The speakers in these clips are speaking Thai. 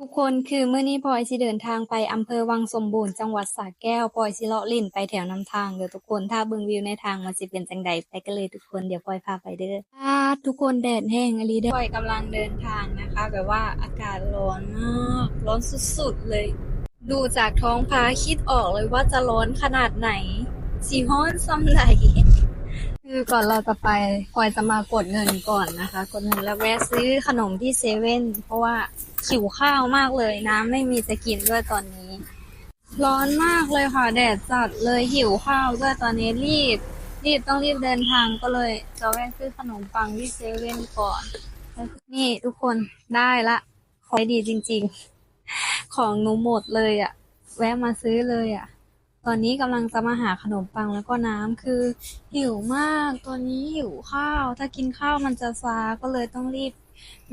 ทุกคนคือเมื่อนี้พลอยสิเดินทางไปอำเภอวังสมบูรณ์จังหวัดสระแก้ว พลอยสิเลาะเล่นไปแถวนำทางเด้อทุกคน ถ้าเบิ่งวิวในทางมันสิเป็นจังใดไปกันเลยทุกคน เดี๋ยวพลอยพาไปเด้ออ่าทุกคนแดดแห้งอลีเด้อพลอยกำลังเดินทางนะคะ แบบว่าอากาศร้อนมากร้อนสุดๆเลย ดูจากท้องฟ้าคิดออกเลยว่าจะร้อนขนาดไหนสีฮ้อนซ้ำไหน คือก่อนเราจะไปพลอยจะมากดเงินก่อนนะคะ กดเงินแล้วแวะซื้อขนมที่เซเว่นเพราะว่าหิวข้าวมากเลยน้ำไม่มีจะกินด้วยตอนนี้ ร้อนมากเลยค่ะแดดจัดเลยหิวข้าวด้วยตอนนี้รีบ รีบต้องรีบเดินทางก็เลยจะแวะซื้อขนมปังที่เซเว่นก่อน นี่ทุกคนได้ละขายดีจริง ๆ ของหนูหมดเลยอะ่ะ แวะมาซื้อเลยอะ่ะ ตอนนี้กำลังจะมาหาขนมปังแล้วก็น้ำคือหิวมาก ตอนนี้หิวข้าว ถ้ากินข้าวมันจะซาก็เลยต้องรีบ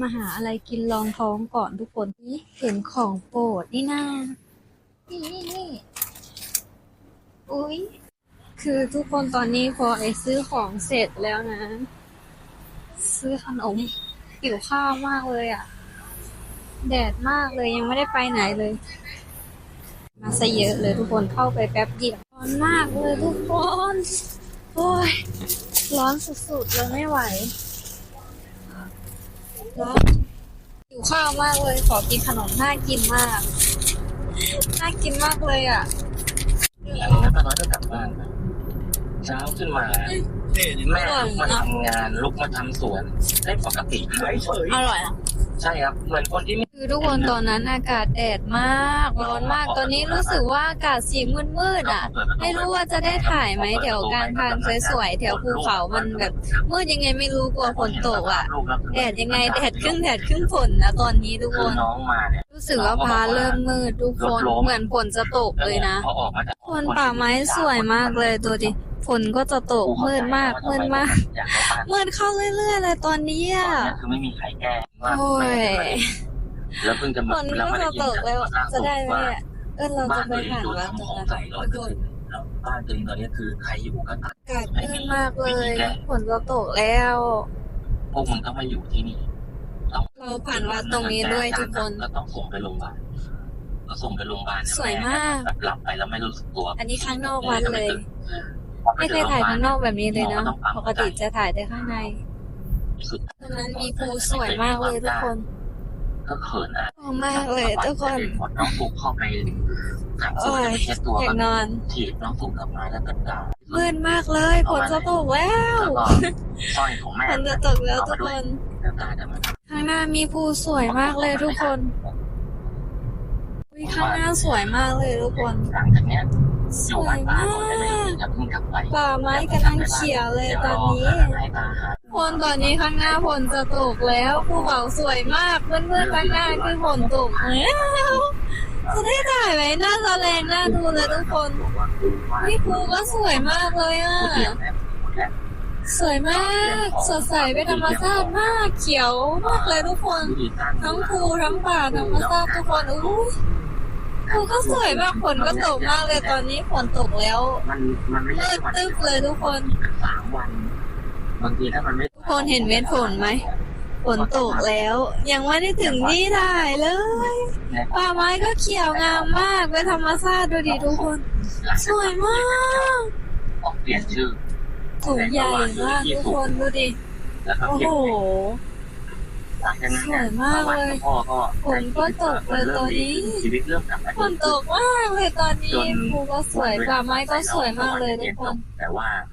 มาหาอะไรกินรองท้องก่อนทุกคนนี่เห็นของโปรดนี่นานี่นี่นี่อุ๊ยคือทุกคนตอนนี้พอไอซื้อของเสร็จแล้วนะ ซื้อขนมหิวข้าวมากเลยอะ แดดมากเลยยังไม่ได้ไปไหนเลย มาซะเยอะเลยทุกคนเข้าไปแป๊บเดียวร้อนมากเลยทุกคนโอ้ยร้อนสุดๆเลยไม่ไหวร้อนหิวข้าวมากเลย ขอกินขนมน่ากินมาก น่ากินมากเลยอะหลังจากนั้นก็กลับบ้านไปเช้าขึ้นมาแม่ลุกมาทำงานลุกมาทำสวนได้ปกติเฉยอร่อยอะใช่ครับ เหมือนคนที่ไม่ คือทุกคนตอนนั้นอากาศแดดมากร้อนมากตอนนี้รู้สึกว่าอากาศสีมืดๆอะ ไม่รู้ว่าจะได้ถ่ายไหมแถวกลางทางสวยๆแถวภูเขามันแบบมืดยังไงไม่รู้กลัวฝนตกอะแดดยังไงแดดครึ่งแดดครึ่งฝนนะตอนนี้ทุกคืคอนน้องมาเนี่ยรู้สึกว่าฟ้าเริ่มมืดทุกคนเหมือนฝนจะตกเลยนะพอออกมาจากคนป่าไม้สวยมากเลยตัวดิฝนก็จะตกมืดมากมืดมากอยากเข้าบ้านมืดเข้าเรื่อยๆเลยตอนนี้ตอนอะเนี้ยคือไม่มีใครแก้ว่าโอ้ย แล้วเพิ่งจะฝมานก็จะตกแล้วจะได้ไหมว่าอะเออเราบ้าจะนไปตัวเองผ่านโดนวัดทำตขรองงนั้นใส่ร้อยเปอร์เซ็นต์แล้วบ้านตัวเองตอนนี้คือใครอยู่ก็ตัดอากาศมืดมากเลยฝนจะตกแล้ว พวกมึงต้องมาอยู่ที่นี่ต้องเราผ่านวัดตรงนี้ด้วยทุกคนก็ต้องส่งไปโรงพยาบาลก็ส่งไปโรงพยาบาลสวยมากแบบหลับไปแล้วไม่รู้สึกตัว อันนี้ข้างนอกวัดเลย ไม่เคยถ่ายข้างนอกแบบนี้เลยเนาะปกติจะถ่ายแต่ข้างในสุดตรงนั้นมีภูสวยมากเลยทุกคน ก็เขินอะชอบมากเลยทุกคนหมดน้องฟุกเข้าไปถามโอ้ตัวยจะเช็ดตัวอยากนอนถีบน้องฟุกกลับมาแล้วตัดดาวมืดมากเลยฝนจะตกแล้วแล้วก็สร้อยของแม่ฝนจะตกแล้วทุกคนแล้วตาจะมาข้างหน้ามีภูสวยมากเลยทุกคนอุ๊ยข้างหน้าสวยมากเลยทุกคนหลังจากเนี้ยสอยู่วบ้ายนป้ามากก่อนได้ไหมอย่าเพิ่งกลับไปป่าไม้กำลังเขียวเลยตอนนี้ ให้ตาหาฝนตอนนี้ข้างหน้าฝนจะตกแล้วภูเขาสวยมากเพื่อนๆข้างหน้าคือฝนตกแล้วจะได้ถ่ายไหมน่าจะแรงน่าดูเลยทุกคนนี่ภูก็สวยมากเลยอะพูดเดียวแบบหมดแล้วสวยมาก สดใสเป็นธรรมชาติมากเขียวมากเลยทุกคนดูดีตั้งทั้งภูทั้งป่าธรรมชาติทุกคนอู้ภูก็สวยมากฝนก็ตกมากเลยตอนนี้ฝนตกแล้วมันมันไม่มืใช่ดวันตึ๊บเลยทุกคนสามวัน บางทีถ้ามันไม่ทุกคนเห็นเม็ดฝนไหมฝนตกแล้ว ยังไม่ได้ถึงที่ถ่ายเลยป่าไม้ก็เขียวงามมากเป็นธรรมชาติดูดิทุกคน สวยมากออกเปลี่ยนชื่อถุงใหญ่มากทุกคนดูดิแล้วก็โอ้เก็โหบหลังจากนั้นสวยมากเลยพ่อก็ฝนก็ตกเลยตอนนี้ชีวิตเริ่มกลับมาฝนตกมากเลยตอนนี้ภูก็สวยป่าไม้ก็สวยมากเลยทุกคนแต่ว่าไม่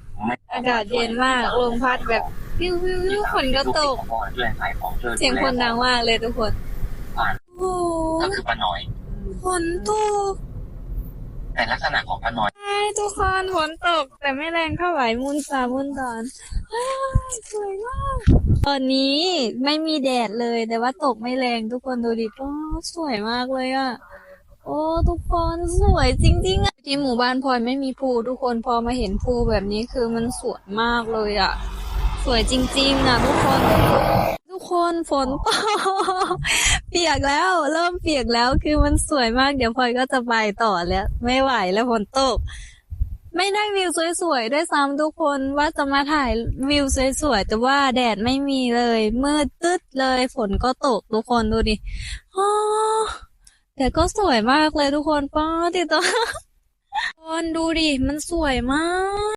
อากาศเย็นมากลมพัดแบบวิววิววิวฝนก็ตกพ่อช่วยขายของช่วยเสียงคนดังมากเลยทุกคนโอ้โหก็คือป้าน้อยฝนตกแต่ลักษณะของป้าน้อยใช่ทุกคนฝนตก แต่ไม่แรงเท่าไหร่มุนสามุนตอนอ้ายสวยมากตอนนี้ไม่มีแดดเลยแต่ว่าตกไม่แรงทุกคนดูดิโอ้สวยมากเลยอะ โอ้ทุกคนสวยจริงๆอะที่หมู่บ้านพลอยไม่มีภูทุกคนพอมาเห็นภูแบบนี้คือมันสวยมากเลยอะสวยจริงๆอะทุกคน ทุกคนฝนตกเปียกแล้ว เริ่มเปียกแล้วคือมันสวยมาก เดี๋ยวพลอยก็จะไปต่อแล้ว ไม่ไหวแล้วฝนตก ไม่ได้วิวสวยๆด้วยซ้ำทุกคนว่าจะมาถ่ายวิวสวยๆแต่ว่าแดดไม่มีเลย มืดตึ๊ดเลยฝนก็ตกทุกคนดูดิอ๋อ แต่ก็สวยมากเลยทุกคนป้าติดต่อคนดูดิ มันสวยมาก